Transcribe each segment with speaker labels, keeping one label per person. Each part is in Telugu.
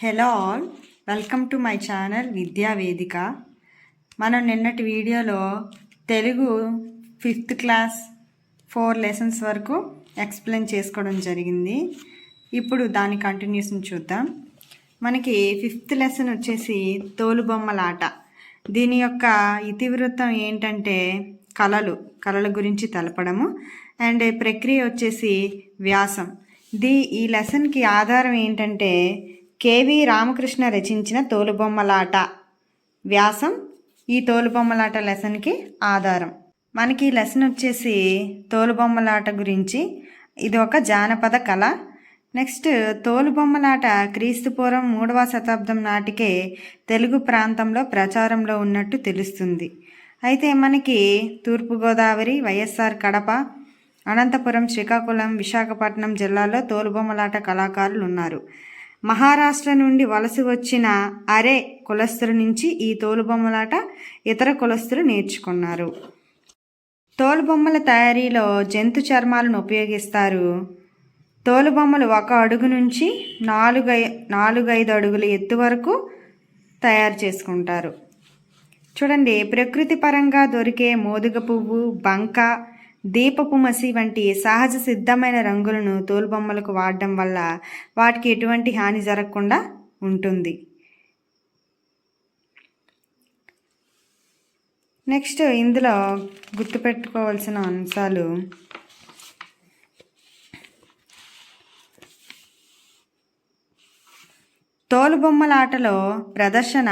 Speaker 1: Hello all welcome to my channel Vidya Vedika. మనం నిన్నటి వీడియోలో Telugu fifth class four lessons వరకు ఎక్స్ప్లెయిన్ చేసుకోవడం జరిగింది. ఇప్పుడు దాని కంటిన్యూషన్ చూద్దాం. మనకి ఫిఫ్త్ లెసన్ వచ్చేసి తోలుబొమ్మలాట. దీని యొక్క ఇతివృత్తం ఏంటంటే కళలు కళల గురించి తెలపడము. అండ్ ప్రక్రియ వచ్చేసి వ్యాసం. ది ఈ లెసన్కి ఆధారం ఏంటంటే కేవి రామకృష్ణ రచించిన తోలుబొమ్మలాట వ్యాసం ఈ తోలుబొమ్మలాట లెసన్కి ఆధారం. మనకి ఈ లెసన్ వచ్చేసి తోలుబొమ్మలాట గురించి. ఇది ఒక జానపద కళ. నెక్స్ట్ తోలుబొమ్మలాట క్రీస్తుపూర్వం మూడవ శతాబ్దం నాటికే తెలుగు ప్రాంతంలో ప్రచారంలో ఉన్నట్టు తెలుస్తుంది. అయితే మనకి తూర్పుగోదావరి వైఎస్ఆర్ కడప అనంతపురం శ్రీకాకుళం విశాఖపట్నం జిల్లాలో తోలుబొమ్మలాట కళాకారులు ఉన్నారు మహారాష్ట్ర నుండి వలస వచ్చిన అరే కులస్తుల నుంచి ఈ తోలుబొమ్మలాట ఇతర కులస్తులు నేర్చుకున్నారు. తోలుబొమ్మల తయారీలో జంతు చర్మాలను ఉపయోగిస్తారు. తోలుబొమ్మలు ఒక అడుగు నుంచి నాలుగై నాలుగైదు అడుగుల ఎత్తు వరకు తయారు చేసుకుంటారు. చూడండి ప్రకృతి పరంగా దొరికే మోదుగ పువ్వు బంక దీపపు మసి వంటి సహజ సిద్ధమైన రంగులను తోలుబొమ్మలకు వాడడం వల్ల వాటికి ఎటువంటి హాని జరగకుండా ఉంటుంది. నెక్స్ట్ ఇందులో గుర్తుపెట్టుకోవాల్సిన అంశాలు. తోలుబొమ్మలాటలో ప్రదర్శన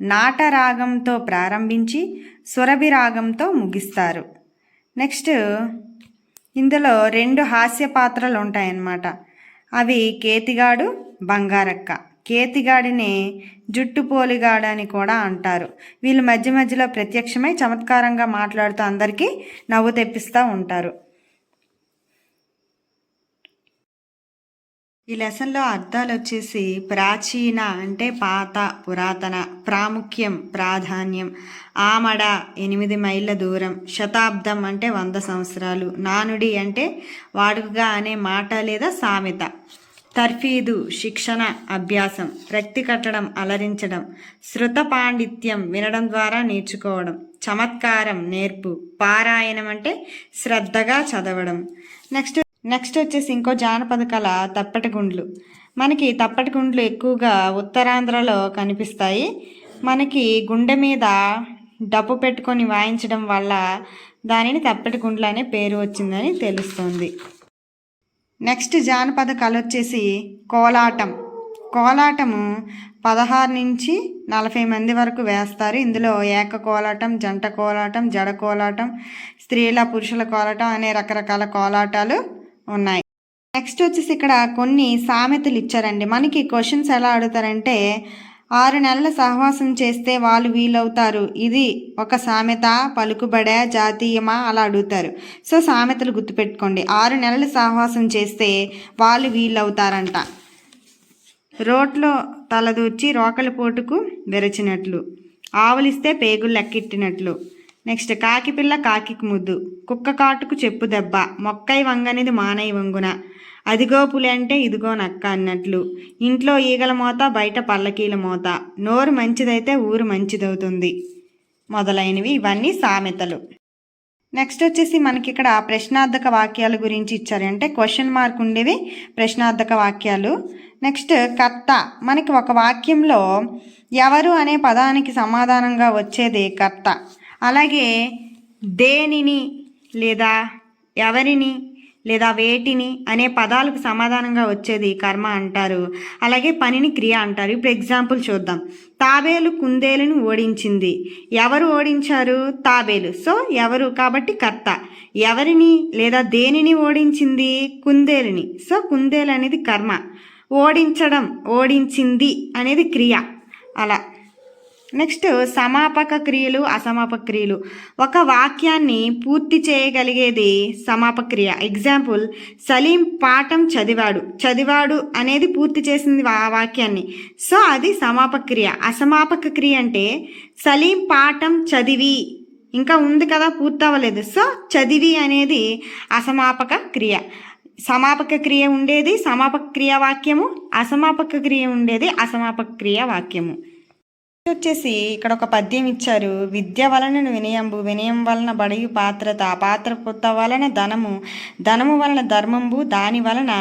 Speaker 1: నాటరాగంతో ప్రారంభించి సురభి రాగంతో ముగిస్తారు. నెక్స్ట్ ఇందులో రెండు హాస్య పాత్రలు ఉంటాయన్నమాట. అవి కేతిగాడు బంగారక్క. కేతిగాడిని జుట్టు పోలిగాడు అని కూడా అంటారు. వీళ్ళు మధ్య మధ్యలో ప్రత్యక్షమై చమత్కారంగా మాట్లాడుతూ అందరికీ నవ్వు తెప్పిస్తూ ఉంటారు. ఈ లెసన్లో అర్థాలు వచ్చేసి ప్రాచీన అంటే పాత పురాతన ప్రాముఖ్యం ప్రాధాన్యం ఆమడ ఎనిమిది మైళ్ళ దూరం శతాబ్దం అంటే వంద సంవత్సరాలు నానుడి అంటే వాడుకగా అనే మాట లేదా సామెత తర్ఫీదు శిక్షణ అభ్యాసం రక్తి కట్టడం అలరించడం శృత పాండిత్యం వినడం ద్వారా నేర్చుకోవడం చమత్కారం నేర్పు పారాయణం అంటే శ్రద్ధగా చదవడం. నెక్స్ట్ నెక్స్ట్ వచ్చేసి ఇంకో జానపద కళ తప్పటి గుండ్లు మనకి తప్పటి గుండ్లు ఎక్కువగా ఉత్తరాంధ్రలో కనిపిస్తాయి. మనకి గుండె మీద డప్పు పెట్టుకొని వాయించడం వల్ల దానిని తప్పటి గుండ్లు అనే పేరు వచ్చిందని తెలుస్తుంది. నెక్స్ట్ జానపద కళ వచ్చేసి కోలాటం. కోలాటము పదహారు నుంచి నలభై మంది వరకు వేస్తారు. ఇందులో ఏక కోలాటం జంట కోలాటం జడ కోలాటం స్త్రీల పురుషుల కోలాటం అనే రకరకాల కోలాటాలు ఉన్నాయి. నెక్స్ట్ వచ్చేసి ఇక్కడ కొన్ని సామెతలు ఇచ్చారండి. మనకి క్వశ్చన్స్ ఎలా అడుగుతారంటే ఆరు నెలల సహవాసం చేస్తే వాళ్ళు వీలవుతారు. ఇది ఒక సామెత పలుకుబడే జాతీయమా? అలా అడుగుతారు. సో సామెతలు గుర్తుపెట్టుకోండి. ఆరు నెలల సహవాసం చేస్తే వాళ్ళు వీలవుతారంట. రోట్లో తలదూర్చి రోకలి పోటుకు విరచినట్లు. ఆవులిస్తే పేగులు లెక్కెట్టినట్లు. నెక్స్ట్ కాకి పిల్ల కాకి ముద్దు. కుక్క కాటుకు చెప్పు దెబ్బ. మొక్కై వంగనిది మానై వంగున. అదిగో పులి అంటే ఇదిగో నక్క అన్నట్లు. ఇంట్లో ఈగల మోత బయట పల్లకీల మోత. నోరు మంచిదైతే ఊరు మంచిదవుతుంది. మొదలైనవి ఇవన్నీ సామెతలు. నెక్స్ట్ వచ్చేసి మనకి ఇక్కడ ప్రశ్నార్థక వాక్యాల గురించి ఇచ్చారు. అంటే క్వశ్చన్ మార్క్ ఉండేవి ప్రశ్నార్థక వాక్యాలు. నెక్స్ట్ కర్త. మనకి ఒక వాక్యంలో ఎవరు అనే పదానికి సమాధానంగా వచ్చేది కర్త. అలాగే దేనిని లేదా ఎవరిని లేదా వేటిని అనే పదాలకు సమాధానంగా వచ్చేది కర్మ అంటారు. అలాగే పనిని క్రియ అంటారు. ఇప్పుడు ఎగ్జాంపుల్ చూద్దాం. తాబేలు కుందేలును ఓడించింది. ఎవరు ఓడించారు? తాబేలు. సో ఎవరు? కాబట్టి కర్త. ఎవరిని లేదా దేనిని ఓడించింది? కుందేలుని. సో కుందేలు అనేది కర్మ. ఓడించడం ఓడించింది అనేది క్రియ. అలా. నెక్స్ట్ సమాపక క్రియలు అసమాపక క్రియలు. ఒక వాక్యాన్ని పూర్తి చేయగలిగేది సమాపక క్రియ. ఎగ్జాంపుల్ సలీం పాఠం చదివాడు. చదివాడు అనేది పూర్తి చేసింది ఆ వాక్యాన్ని. సో అది సమాపక క్రియ. అసమాపక క్రియ అంటే సలీం పాఠం చదివి. ఇంకా ఉంది కదా పూర్తవ్వలేదు. సో చదివి అనేది అసమాపక క్రియ. సమాపక క్రియ ఉండేది సమాపక క్రియ వాక్యము అసమాపక క్రియ ఉండేది అసమాపక క్రియ వాక్యము. వచ్చేసి ఇక్కడ ఒక పద్యం ఇచ్చారు. విద్య వలన వినయంబు వినయం వలన బడియు పాత్రత పాత్రత వలన ధనము ధనము వలన ధర్మంబు దాని వలన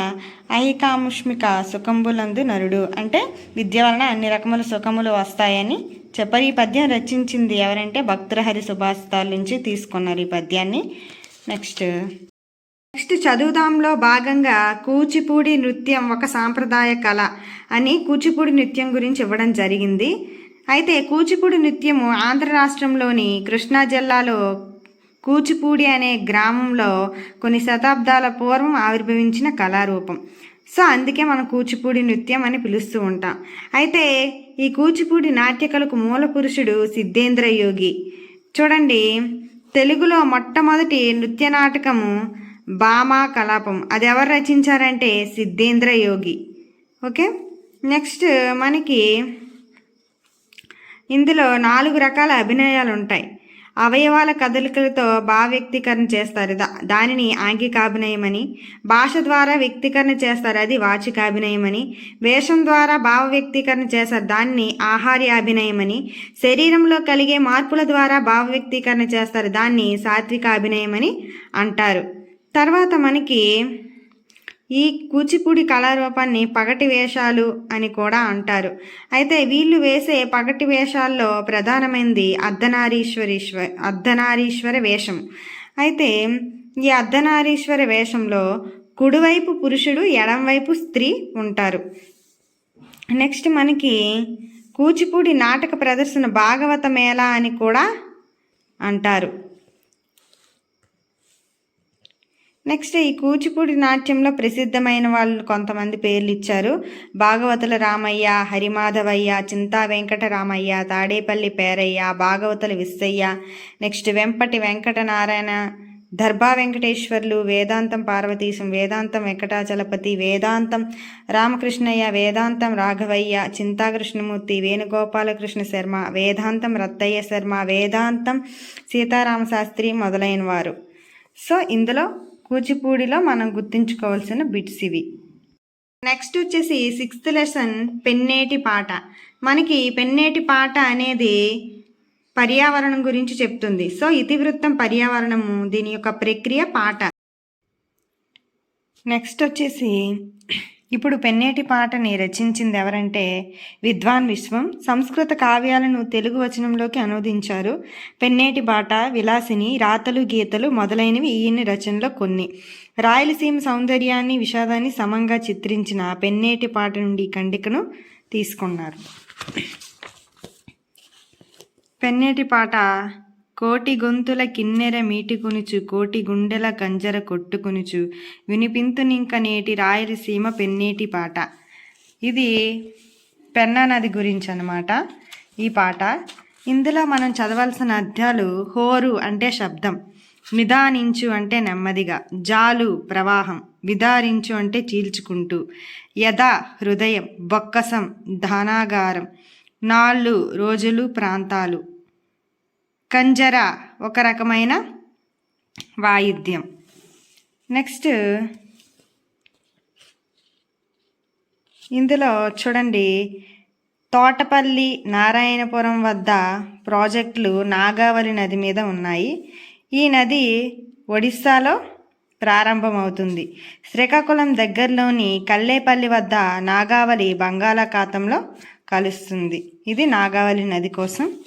Speaker 1: ఐకాముష్మిక సుఖంబులందు నరుడు. అంటే విద్య వలన అన్ని రకముల సుఖములు వస్తాయని చెప్పారు. ఈ పద్యం రచించింది ఎవరంటే భక్తహరి సుభాషితాల నుంచి తీసుకున్నారు ఈ పద్యాన్ని. నెక్స్ట్. నెక్స్ట్ చదువుదాంలో భాగంగా కూచిపూడి నృత్యం ఒక సాంప్రదాయ కళ అని కూచిపూడి నృత్యం గురించి ఇవ్వడం జరిగింది. అయితే కూచిపూడి నృత్యము ఆంధ్ర రాష్ట్రంలోని కృష్ణా జిల్లాలో కూచిపూడి అనే గ్రామంలో కొన్ని శతాబ్దాల పూర్వం ఆవిర్భవించిన కళారూపం. సో అందుకే మనం కూచిపూడి నృత్యం అని పిలుస్తూ ఉంటాం. అయితే ఈ కూచిపూడి నాట్యకళకు మూల పురుషుడు సిద్ధేంద్ర యోగి. చూడండి తెలుగులో మొట్టమొదటి నృత్య నాటకము బామా కలాపం. అది ఎవరు రచించారంటే సిద్ధేంద్ర యోగి. ఓకే? నెక్స్ట్ మనకి ఇందులో నాలుగు రకాల అభినయాలు ఉంటాయి అవయవాల కదలికలతో భావ్యక్తీకరణ చేస్తారు. దా దానిని ఆంగికాభినయం అని భాష ద్వారా వ్యక్తీకరణ చేస్తారు. అది వాచికాభినయం అని వేషం ద్వారా భావ వ్యక్తీకరణ చేస్తారు. దానిని ఆహార్యాభినయం అని శరీరంలో కలిగే మార్పుల ద్వారా భావ వ్యక్తీకరణ చేస్తారు. దాన్ని సాత్విక అభినయం అని అంటారు. తర్వాత మనకి ఈ కూచిపూడి కళారూపాన్ని పగటి వేషాలు అని కూడా అంటారు. అయితే వీళ్ళు వేసే పగటి వేషాల్లో ప్రధానమైనది అర్ధనారీశ్వరీశ్వర అర్ధనారీశ్వర వేషం. అయితే ఈ అర్ధనారీశ్వర వేషంలో కుడివైపు పురుషుడు ఎడంవైపు స్త్రీ ఉంటారు. నెక్స్ట్ మనకి కూచిపూడి నాటక ప్రదర్శన భాగవత మేళ అని కూడా అంటారు. నెక్స్ట్ ఈ కూచిపూడి నాట్యంలో ప్రసిద్ధమైన వాళ్ళు కొంతమంది పేర్లు ఇచ్చారు భాగవతుల రామయ్య హరిమాధవయ్య చింతా వెంకటరామయ్య తాడేపల్లి పేరయ్య భాగవతుల విస్సయ్య నెక్స్ట్ వెంపటి వెంకటనారాయణ దర్భా వెంకటేశ్వర్లు వేదాంతం పార్వతీశం వేదాంతం వెంకటాచలపతి వేదాంతం రామకృష్ణయ్య వేదాంతం రాఘవయ్య చింతాకృష్ణమూర్తి వేణుగోపాలకృష్ణ శర్మ వేదాంతం రత్తయ్య శర్మ వేదాంతం సీతారామ శాస్త్రి మొదలైన వారు సో ఇందులో కూచిపూడిలో మనం గుర్తుంచుకోవాల్సిన బిట్స్ ఇవి. నెక్స్ట్ వచ్చేసి సిక్స్త్ లెసన్ పెన్నేటి పాట. మనకి పెన్నేటి పాట అనేది పర్యావరణం గురించి చెప్తుంది. సో ఇతివృత్తం పర్యావరణము దీని యొక్క ప్రక్రియ పాట. నెక్స్ట్ వచ్చేసి ఇప్పుడు పెన్నేటి పాటని రచించింది ఎవరంటే విద్వాన్ విశ్వం. సంస్కృత కావ్యాలను తెలుగు వచనంలోకి అనువదించారు. పెన్నేటి పాట విలాసిని రాతలు గీతలు మొదలైనవి ఈయన రచనలో కొన్ని. రాయలసీమ సౌందర్యాన్ని విషాదాన్ని సమంగా చిత్రించిన పెన్నేటి పాట నుండి కండికను తీసుకున్నారు. పెన్నేటి పాట కోటి గొంతుల కిన్నెర మీటికునుచు కోటి గుండెల కంజర కొట్టుకునుచు వినిపింతునింక నేటి రాయలసీమ పెన్నేటి పాట. ఇది పెన్నా నది గురించి అనమాట ఈ పాట ఇందులో మనం చదవాల్సిన అధ్యాలు హోరు అంటే శబ్దం నిదానించు అంటే నెమ్మదిగా జాలు ప్రవాహం విదారించు అంటే చీల్చుకుంటూ యథ హృదయం బొక్కసం ధానాగారం నాళ్ళు రోజులు ప్రాంతాలు కంజర ఒక రకమైన వాయిద్యం. నెక్స్ట్ ఇందులో చూడండి తోటపల్లి నారాయణపురం వద్ద ప్రాజెక్టులు నాగావళి నది మీద ఉన్నాయి. ఈ నది ఒడిస్సాలో ప్రారంభమవుతుంది. శ్రీకాకుళం దగ్గరలోని కల్లేపల్లి వద్ద నాగావళి బంగాళాఖాతంలో కలుస్తుంది. ఇది నాగావళి నది కోసం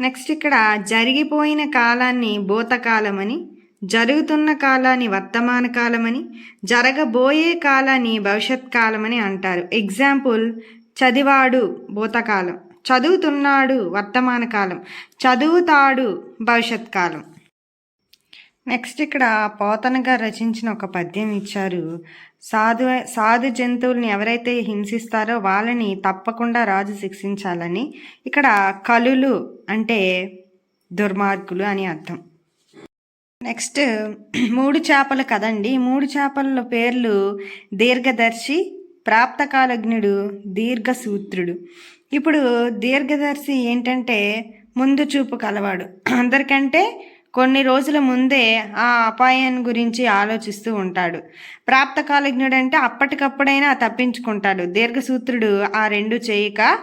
Speaker 1: నెక్స్ట్ ఇక్కడ జరిగిపోయిన కాలాన్ని భూతకాలమని జరుగుతున్న కాలాన్ని వర్తమాన కాలమని జరగబోయే కాలాన్ని భవిష్యత్ కాలమని అంటారు. ఎగ్జాంపుల్ చదివాడు భూతకాలం చదువుతున్నాడు వర్తమాన కాలం చదువుతాడు భవిష్యత్ కాలం. నెక్స్ట్ ఇక్కడ పోతన గారు రచించిన ఒక పద్యం ఇచ్చారు. సాధు సాధు జంతువుల్ని ఎవరైతే హింసిస్తారో వాళ్ళని తప్పకుండా రాజు శిక్షించాలని ఇక్కడ కలులు అంటే దుర్మార్గులు అని అర్థం. నెక్స్ట్ మూడు చేపలు కదండి. మూడు చేపల పేర్లు దీర్ఘదర్శి ప్రాప్తకాలజ్ఞుడు దీర్ఘసూత్రుడు. ఇప్పుడు దీర్ఘదర్శి ఏంటంటే ముందు చూపు కలవాడు. అందరికంటే కొన్ని రోజుల ముందే ఆ అపాయాన్ని గురించి ఆలోచిస్తూ ఉంటాడు. ప్రాప్తకాలజ్ఞుడంటే అప్పటికప్పుడైనా తప్పించుకుంటాడు. దీర్ఘసూత్రుడు ఆ రెండు చేయక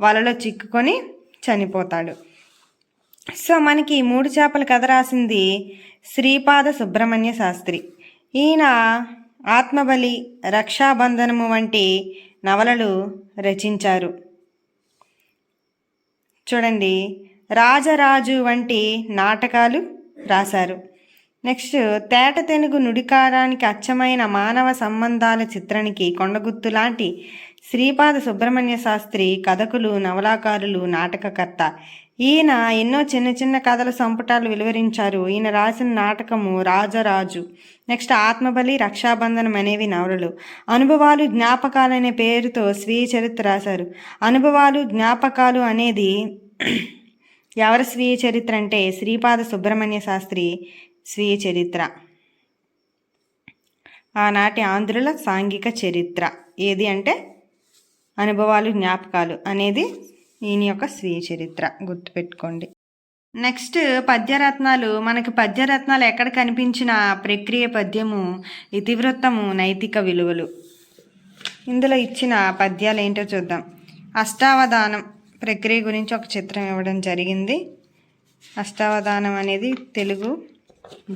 Speaker 1: వలలో చిక్కుకొని చనిపోతాడు. సో మనకి మూడు చేపల కథ రాసింది శ్రీపాద సుబ్రహ్మణ్య శాస్త్రి. ఈయన ఆత్మబలి రక్షాబంధనము వంటి నవలలు రచించారు. చూడండి. రాజరాజు వంటి నాటకాలు రాశారు. నెక్స్ట్ తేట తెనుగు నుడికారానికి అచ్చమైన మానవ సంబంధాల చిత్రానికి కొండగుత్తు లాంటి శ్రీపాద సుబ్రహ్మణ్య శాస్త్రి కథకులు నవలాకారులు నాటకకర్త. ఈయన ఎన్నో చిన్న చిన్న కథల సంపుటాలు వెలువరించారు. ఈయన రాసిన నాటకము రాజరాజు. నెక్స్ట్ ఆత్మబలి రక్షాబంధనం అనేవి నవలలు. అనుభవాలు జ్ఞాపకాలు అనే పేరుతో స్వీయ చరిత్ర రాశారు. అనుభవాలు జ్ఞాపకాలు అనేది ఎవరి స్వీయ చరిత్ర అంటే శ్రీపాద సుబ్రహ్మణ్య శాస్త్రి స్వీయ చరిత్ర. ఆనాటి ఆంధ్రుల సాంఘిక చరిత్ర ఏది అంటే అనుభవాలు జ్ఞాపకాలు అనేది ఈయన యొక్క స్వీయ చరిత్ర. గుర్తుపెట్టుకోండి. నెక్స్ట్ పద్యరత్నాలు. మనకి పద్యరత్నాలు ఎక్కడ కనిపించిన ప్రక్రియ పద్యము ఇతివృత్తము నైతిక విలువలు. ఇందులో ఇచ్చిన పద్యాలు ఏంటో చూద్దాం. అష్టావధానం. ప్రక్రియ గురించి ఒక చిత్రం ఇవ్వడం జరిగింది. అష్టావధానం అనేది తెలుగు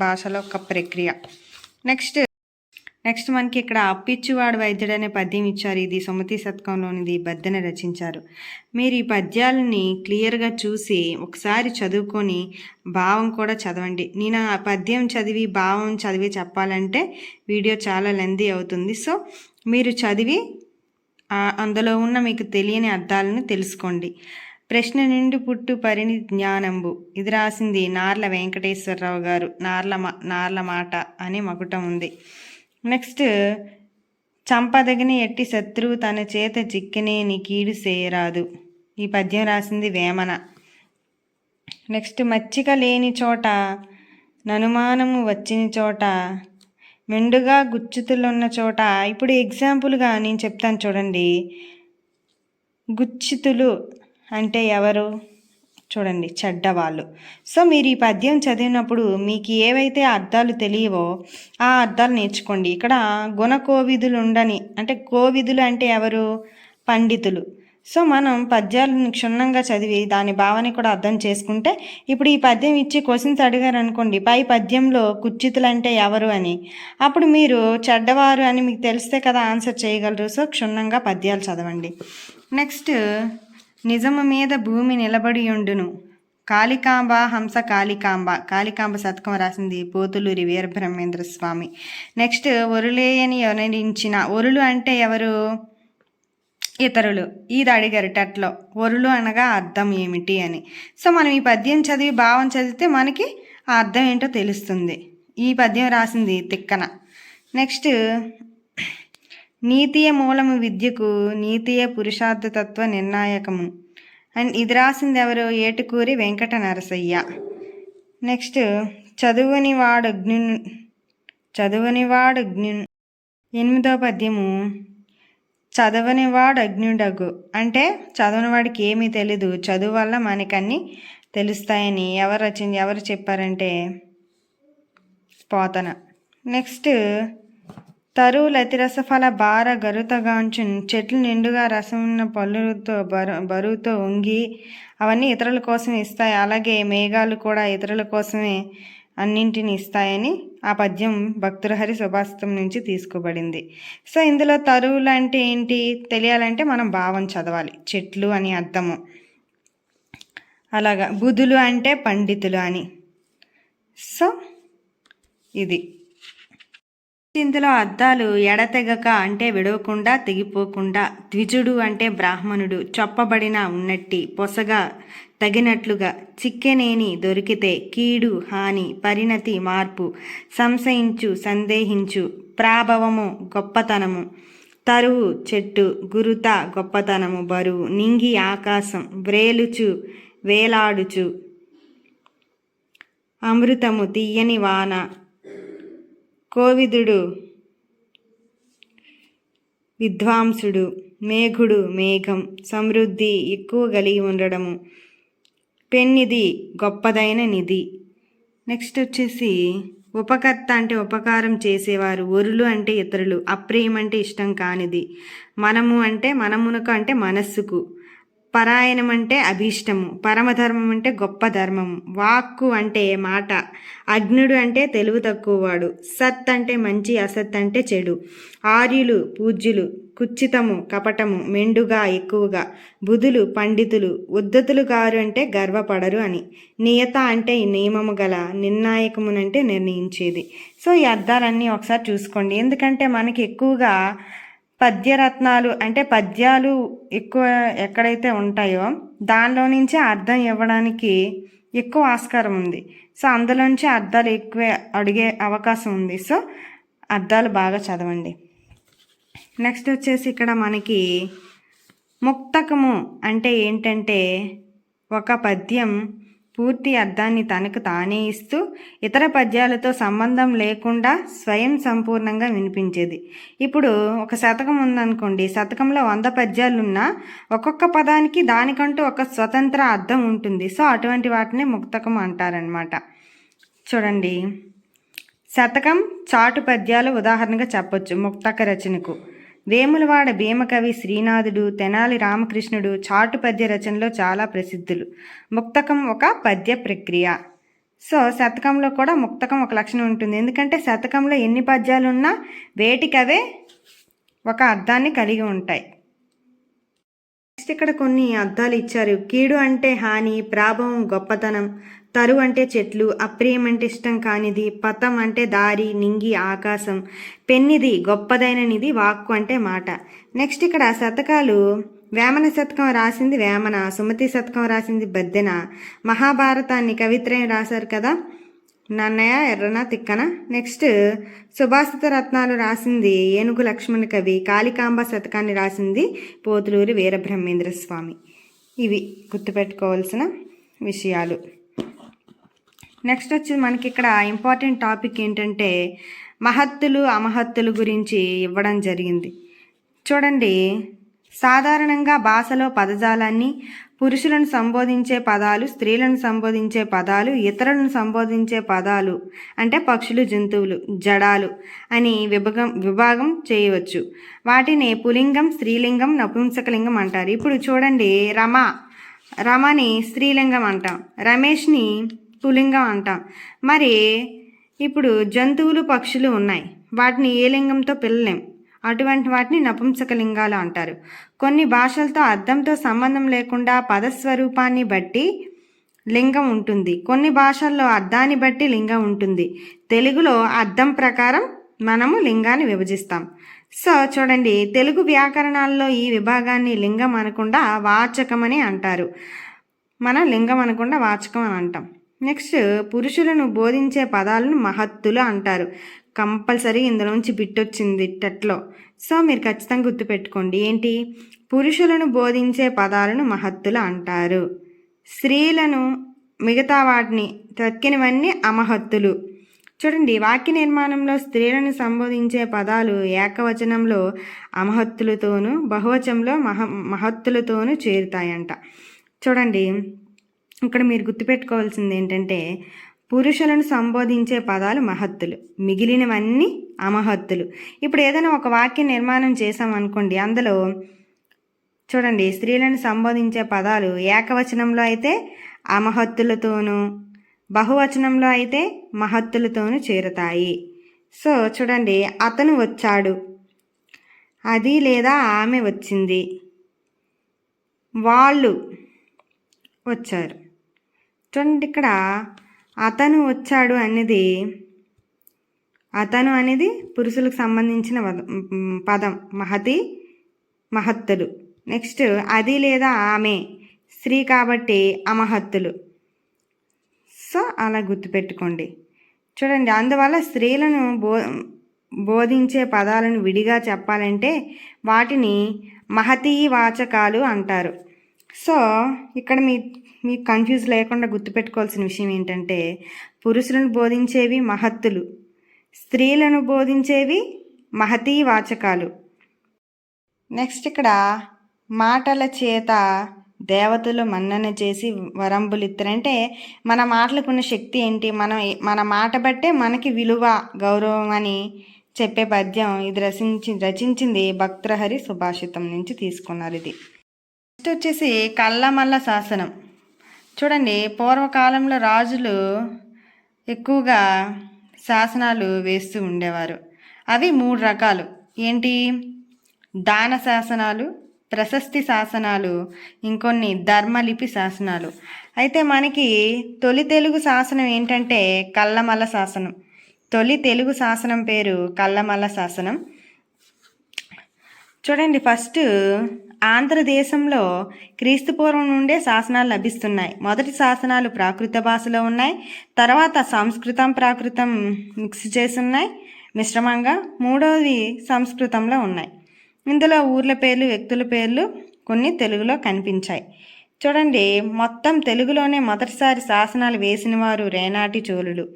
Speaker 1: భాషలో ఒక ప్రక్రియ. నెక్స్ట్ నెక్స్ట్ మనకి ఇక్కడ అప్పిచ్చువాడు వైద్యుడు అనే పద్యం ఇచ్చారు. ఇది సుమతి శతకంలోనిది బద్దెన రచించారు. మీరు ఈ పద్యాలని క్లియర్గా చూసి ఒకసారి చదువుకొని భావం కూడా చదవండి. నేను ఆ పద్యం చదివి భావం చదివి చెప్పాలంటే వీడియో చాలా లెందీ అవుతుంది. సో మీరు చదివి అందులో ఉన్న మీకు తెలియని అర్థాలను తెలుసుకోండి. ప్రశ్న నిండు పుట్టు పరిణి జ్ఞానంబు. ఇది రాసింది నార్ల వెంకటేశ్వరరావు గారు. నార్ల నార్ల మాట అనే మకుటం ఉంది. నెక్స్ట్ చంపదగిన ఎట్టి శత్రువు తన చేత చిక్కినే నీ కీడు చేయరాదు. ఈ పద్యం రాసింది వేమన. నెక్స్ట్ మచ్చిక లేని చోట ననుమానము వచ్చిన చోట మెండుగా గుచ్చుతులున్న చోట ఇప్పుడు ఎగ్జాంపుల్గా నేను చెప్తాను చూడండి. గుచ్చితులు అంటే ఎవరు? చూడండి చెడ్డవాళ్ళు. సో మీరు ఈ పద్యం చదివినప్పుడు మీకు ఏవైతే అర్థాలు తెలియవో ఆ అర్థాలు నేర్చుకోండి. ఇక్కడ గుణ కోవిధులు ఉండని అంటే కోవిధులు అంటే ఎవరు? పండితులు. సో మనం పద్యాలను క్షుణ్ణంగా చదివి దాని భావాన్ని కూడా అర్థం చేసుకుంటే ఇప్పుడు ఈ పద్యం ఇచ్చి క్వశ్చన్స్ అడిగారు అనుకోండి పై పద్యంలో కుచ్చితులు అంటే ఎవరు అని? అప్పుడు మీరు చెడ్డవారు అని మీకు తెలిస్తే కదా ఆన్సర్ చేయగలరు. సో క్షుణ్ణంగా పద్యాలు చదవండి. నెక్స్ట్ నిజము మీద భూమి నిలబడి ఉండును. కాళికాంబ హంస కాళికాంబ. కాళికాంబ శతకం రాసింది పోతులూరి వీరబ్రహ్మేంద్ర స్వామి నెక్స్ట్ ఒరులేయని వర్ణించిన ఒరులు అంటే ఎవరు? ఇతరులు. ఇది అడిగారు టట్లో ఒరులు అనగా అర్థం ఏమిటి అని. సో మనం ఈ పద్యం చదివి భావం చదివితే మనకి ఆ అర్థం ఏంటో తెలుస్తుంది. ఈ పద్యం రాసింది తిక్కన. నెక్స్ట్ నీతియ మూలము విద్యకు నీతియ పురుషార్థతత్వ నిర్ణాయకము. అండ్ ఇది రాసింది ఎవరు? ఏటుకూరి వెంకట నరసయ్య నెక్స్ట్ చదువుని వాడు అగ్ని చదువునివాడు అగ్ని ఎనిమిదో పద్యము చదవనివాడు వాడు అంటే చదవనివాడికి ఏమీ తెలీదు. చదువు వల్ల మనకన్నీ తెలుస్తాయని ఎవరు రచించి ఎవరు చెప్పారంటే పోతన. నెక్స్ట్ తరువులు అతిరసఫల భార గరుతగాంచున్ చెట్లు నిండుగా రసం ఉన్న పళ్ళుతో బరు బరువుతో ఉంగి అవన్నీ ఇతరుల కోసం ఇస్తాయి. అలాగే మేఘాలు కూడా ఇతరుల కోసమే అన్నింటిని ఇస్తాయని ఆ పద్యం భక్తులహరి సుభాషితం నుంచి తీసుకోబడింది. సో ఇందులో తరువులు అంటే ఏంటి? తెలియాలంటే మనం భావం చదవాలి. చెట్లు అని అర్థము. అలాగా బుధులు అంటే పండితులు అని. సో ఇది. ఇందులో అద్దాలు ఎడతెగక అంటే విడవకుండా తెగిపోకుండా. ద్విజుడు అంటే బ్రాహ్మణుడు. చొప్పబడిన ఉన్నట్టి పొసగా తగినట్లుగా. చిక్కెనేని దొరికితే కీడు హాని పరిణతి మార్పు సంశయించు సందేహించు ప్రాభవము గొప్పతనము. తరువు చెట్టు గురుత గొప్పతనము బరువు నింగి ఆకాశం వ్రేలుచు వేలాడుచు. అమృతము తీయని వాన కోవిదుడు విద్వాంసుడు మేఘుడు మేఘం సమృద్ధి ఎక్కువ కలిగి ఉండడము. పెన్నిది గొప్పదైన నిధి. నెక్స్ట్ వచ్చేసి ఉపకర్త అంటే ఉపకారం చేసేవారు ఒరులు అంటే ఇతరులు అప్రియం అంటే ఇష్టం కానిది. మనము అంటే మనమునకు అంటే మనస్సుకు. పరాయణం అంటే అభీష్టము పరమధర్మం అంటే గొప్ప ధర్మము. వాక్కు అంటే మాట అగ్నుడు అంటే తెలుగు తక్కువవాడు సత్ అంటే మంచి అసత్ అంటే చెడు. ఆర్యులు పూజ్యులు కుచ్చితము కపటము మెండుగా ఎక్కువగా. బుధులు పండితులు ఉద్ధతులు గారు అంటే గర్వపడరు అని. నియత అంటే నియమము గల నిర్ణాయకమునంటే నిర్ణయించేది. సో ఈ అర్థాలన్నీ ఒకసారి చూసుకోండి. ఎందుకంటే మనకి ఎక్కువగా పద్యరత్నాలు అంటే పద్యాలు ఎక్కువ ఎక్కడైతే ఉంటాయో దానిలో నుంచే అర్థం ఇవ్వడానికి ఎక్కువ ఆస్కారం ఉంది. సో అందులోంచి అర్థాలు ఎక్కువ అడిగే అవకాశం ఉంది. సో అర్థాలు బాగా చదవండి. నెక్స్ట్ వచ్చేసి ఇక్కడ మనకి ముక్తకము అంటే ఏంటంటే ఒక పద్యం పూర్తి అర్థాన్ని తనకు తానే ఇస్తూ ఇతర పద్యాలతో సంబంధం లేకుండా స్వయం సంపూర్ణంగా వినిపించేది. ఇప్పుడు ఒక శతకం ఉందనుకోండి. శతకంలో వంద పద్యాలున్నా ఒక్కొక్క పదానికి దానికంటూ ఒక స్వతంత్ర అర్థం ఉంటుంది. సో అటువంటి వాటిని ముక్తకం అంటారనమాట చూడండి. శతకం చాటు పద్యాలు ఉదాహరణగా చెప్పొచ్చు. ముక్తక రచనకు. వేములవాడ భీమకవి శ్రీనాథుడు తెనాలి రామకృష్ణుడు చాటు పద్య రచనలో చాలా ప్రసిద్ధులు. ముక్తకం ఒక పద్య ప్రక్రియ. సో శతకంలో కూడా ముక్తకం ఒక లక్షణం ఉంటుంది. ఎందుకంటే శతకంలో ఎన్ని పద్యాలు ఉన్నా వేటికవే ఒక అర్థాన్ని కలిగి ఉంటాయి. నెక్స్ట్ ఇక్కడ కొన్ని అర్థాలు ఇచ్చారు. కీడు అంటే హాని ప్రాభవం గొప్పతనం తరు అంటే చెట్లు అప్రియం అంటే ఇష్టం కానిది పతం అంటే దారి నింగి ఆకాశం. పెన్నిది గొప్పదైననిది వాక్కు అంటే మాట. నెక్స్ట్ ఇక్కడ శతకాలు. వేమన శతకం రాసింది వేమన సుమతి శతకం రాసింది బద్దెన. మహాభారతాన్ని కవిత్రయం రాశారు కదా? నన్నయ్య ఎర్రన తిక్కన. నెక్స్ట్ సుభాషిత రత్నాలు రాసింది ఏనుగు లక్ష్మణ కవి కాళికాంబ శతకాన్ని రాసింది పోతులూరి వీరబ్రహ్మేంద్ర స్వామి ఇవి గుర్తుపెట్టుకోవాల్సిన విషయాలు. నెక్స్ట్ వచ్చి మనకి ఇక్కడ ఇంపార్టెంట్ టాపిక్ ఏంటంటే మహత్తులు అమహత్తులు గురించి ఇవ్వడం జరిగింది. చూడండి సాధారణంగా భాషలో పదజాలాన్ని పురుషులను సంబోధించే పదాలు స్త్రీలను సంబోధించే పదాలు ఇతరులను సంబోధించే పదాలు అంటే పక్షులు జంతువులు జడాలు అని విభగం విభాగం చేయవచ్చు. వాటిని పులింగం స్త్రీలింగం నపుంసకలింగం అంటారు. ఇప్పుడు చూడండి రమ రమని స్త్రీలింగం అంటాం. రమేష్ని పులింగం అంటాం. మరి ఇప్పుడు జంతువులు పక్షులు ఉన్నాయి. వాటిని ఏ లింగంతో పిల్లలేం అటువంటి వాటిని నపుంసక లింగాలు అంటారు. కొన్ని భాషలతో అర్థంతో సంబంధం లేకుండా పదస్వరూపాన్ని బట్టి లింగం ఉంటుంది. కొన్ని భాషల్లో అర్థాన్ని బట్టి లింగం ఉంటుంది. తెలుగులో అర్థం ప్రకారం మనము లింగాన్ని విభజిస్తాం. సో చూడండి తెలుగు వ్యాకరణాల్లో ఈ విభాగాన్ని లింగం అనకుండా వాచకమని అంటారు. మనం లింగం అనకుండా వాచకం అని అంటాం. నెక్స్ట్ పురుషులను బోధించే పదాలను మహత్తులు అంటారు. కంపల్సరీ ఇందులోంచి బిట్ వచ్చింది టెట్లో. సో మీరు ఖచ్చితంగా గుర్తుపెట్టుకోండి. ఏంటి? పురుషులను బోధించే పదాలను మహత్తులు అంటారు. స్త్రీలను మిగతా వాటిని తక్కినవన్నీ అమహత్తులు. చూడండి వాక్య నిర్మాణంలో స్త్రీలను సంబోధించే పదాలు ఏకవచనంలో అమహత్తులతోనూ బహువచనంలో మహ మహత్తులతోనూ చేరుతాయంట. చూడండి ఇక్కడ మీరు గుర్తుపెట్టుకోవాల్సింది ఏంటంటే పురుషులను సంబోధించే పదాలు మహత్తులు. మిగిలినవన్నీ అమహత్తులు. ఇప్పుడు ఏదైనా ఒక వాక్య నిర్మాణం చేసామనుకోండి అందులో చూడండి స్త్రీలను సంబోధించే పదాలు ఏకవచనంలో అయితే అమహత్తులతోనూ బహువచనంలో అయితే మహత్తులతోనూ చేరుతాయి. సో చూడండి అతను వచ్చాడు. అది లేదా ఆమె వచ్చింది. వాళ్ళు వచ్చారు. చూడండి ఇక్కడ. అతను వచ్చాడు అనేది అతను అనేది పురుషులకు సంబంధించిన పదం. మహతి మహత్తులు. నెక్స్ట్ అది లేదా ఆమె. స్త్రీ కాబట్టి అమహత్తులు. సో అలా గుర్తుపెట్టుకోండి. చూడండి అందువల్ల స్త్రీలను బో బోధించే పదాలను విడిగా చెప్పాలంటే వాటిని మహతీ వాచకాలు అంటారు. సో ఇక్కడ మీ మీకు కన్ఫ్యూజ్ లేకుండా గుర్తుపెట్టుకోవాల్సిన విషయం ఏంటంటే పురుషులను బోధించేవి మహత్తులు స్త్రీలను బోధించేవి మహతీ వాచకాలు. నెక్స్ట్ ఇక్కడ మాటల చేత దేవతలు మన్నన చేసి వరంబులిత్తరు. అంటే మన మాటలకున్న శక్తి ఏంటి? మనం మన మాట బట్టే మనకి విలువ గౌరవం అని చెప్పే పద్యం ఇది రచించి రచించింది భక్తహరి సుభాషితం నుంచి తీసుకున్నారు ఇది. నెక్స్ట్ వచ్చేసి కళ్ళమల్ల శాసనం. చూడండి పూర్వకాలంలో రాజులు ఎక్కువగా శాసనాలు వేస్తూ ఉండేవారు. అవి మూడు రకాలు. ఏంటి? దాన శాసనాలు ప్రశస్తి శాసనాలు ఇంకొన్ని ధర్మలిపి శాసనాలు. అయితే మనకి తొలి తెలుగు శాసనం ఏంటంటే కల్లమల శాసనం. తొలి తెలుగు శాసనం పేరు కల్లమల శాసనం. చూడండి ఫస్ట్ ఆంధ్రదేశంలో క్రీస్తుపూర్వం నుండే శాసనాలు లభిస్తున్నాయి. మొదటి శాసనాలు ప్రాకృత భాషలో ఉన్నాయి. తర్వాత సంస్కృతం ప్రాకృతం మిక్స్ చేసి ఉన్నాయి మిశ్రమంగా. మూడవది సంస్కృతంలో ఉన్నాయి. ఇందులో ఊర్ల పేర్లు వ్యక్తుల పేర్లు కొన్ని తెలుగులో కనిపించాయి. చూడండి మొత్తం తెలుగులోనే మొదటిసారి శాసనాలు వేసిన వారు రేనాటి చోళులు.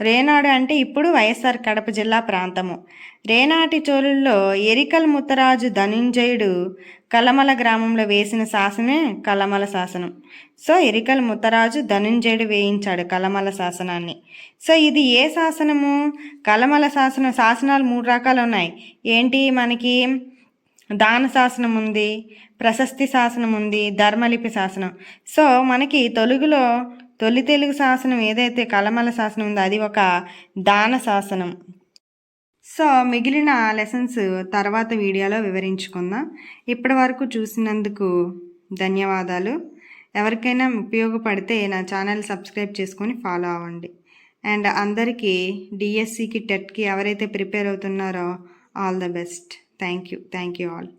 Speaker 1: రేనాడు అంటే ఇప్పుడు వైఎస్ఆర్ కడప జిల్లా ప్రాంతము. రేనాటి చోళుల్లో ఎరికల్ ముత్తరాజు ధనుంజయుడు కలమల గ్రామంలో వేసిన శాసనమే కలమల శాసనం. సో ఎరికల్ ముత్తరాజు ధనుంజయుడు వేయించాడు కలమల శాసనాన్ని. సో ఇది ఏ శాసనము? కలమల శాసనం శాసనాలు మూడు రకాలు ఉన్నాయి. ఏంటి మనకి? దాన శాసనం ఉంది ప్రశస్తి శాసనం ఉంది ధర్మలిపి శాసనం. సో మనకి తెలుగులో తొలి తెలుగు శాసనం ఏదైతే కలమల శాసనం ఉందో అది ఒక దాన శాసనం. సో మిగిలిన లెసన్స్ తర్వాత వీడియోలో వివరించుకుందాం. ఇప్పటి వరకు చూసినందుకు ధన్యవాదాలు. ఎవరికైనా ఉపయోగపడితే నా ఛానల్ సబ్స్క్రైబ్ చేసుకొని ఫాలో అవ్వండి. అండ్ అందరికీ డిఎస్సికి టెట్కి ఎవరైతే ప్రిపేర్ అవుతున్నారో all the best. Thank you. Thank you all.